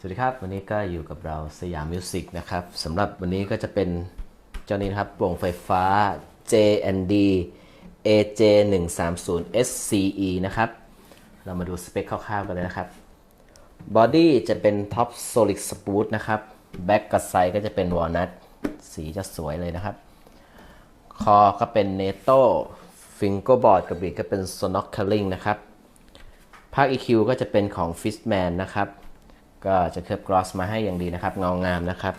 สวัสดีครับ วันนี้ก็อยู่กับเราสยามมิวสิกนะครับสำหรับวันนี้ก็จะเป็นเจ้านี้นะครับโปร่งไฟฟ้า J&D AJ 1 3 0 SCE นะครับ เรามาดูสเปคคร่าวๆกันเลยนะครับบอดี้จะเป็น Top Solid Smooth นะครับแบ็กกับไซก็จะเป็นวอลนัทสีจะสวยเลยนะครับ คอก็เป็นเนโต้ฟิงเกอร์บอร์ดกับบีก็เป็น s o n o c k e l i n g นะครับภาค EQ ก็จะเป็นของ Fishman นะครับ ก็จะเคลือบกลอสมาให้อย่างดีนะครับเงางามนะครับ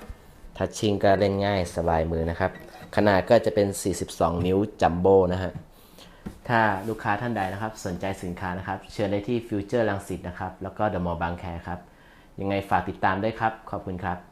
ทัชชิ่งก็เล่นง่ายสบายมือนะครับขนาดก็จะเป็น 42 นิ้วจัมโบ้นะฮะถ้าลูกค้าท่านใดนะครับ สนใจสินค้านะครับ เชิญได้ที่ฟิวเจอร์ลังสิตนะครับ แล้วก็เดอะมอลล์บางแคครับ ยังไงฝากติดตามด้วยครับ ขอบคุณครับ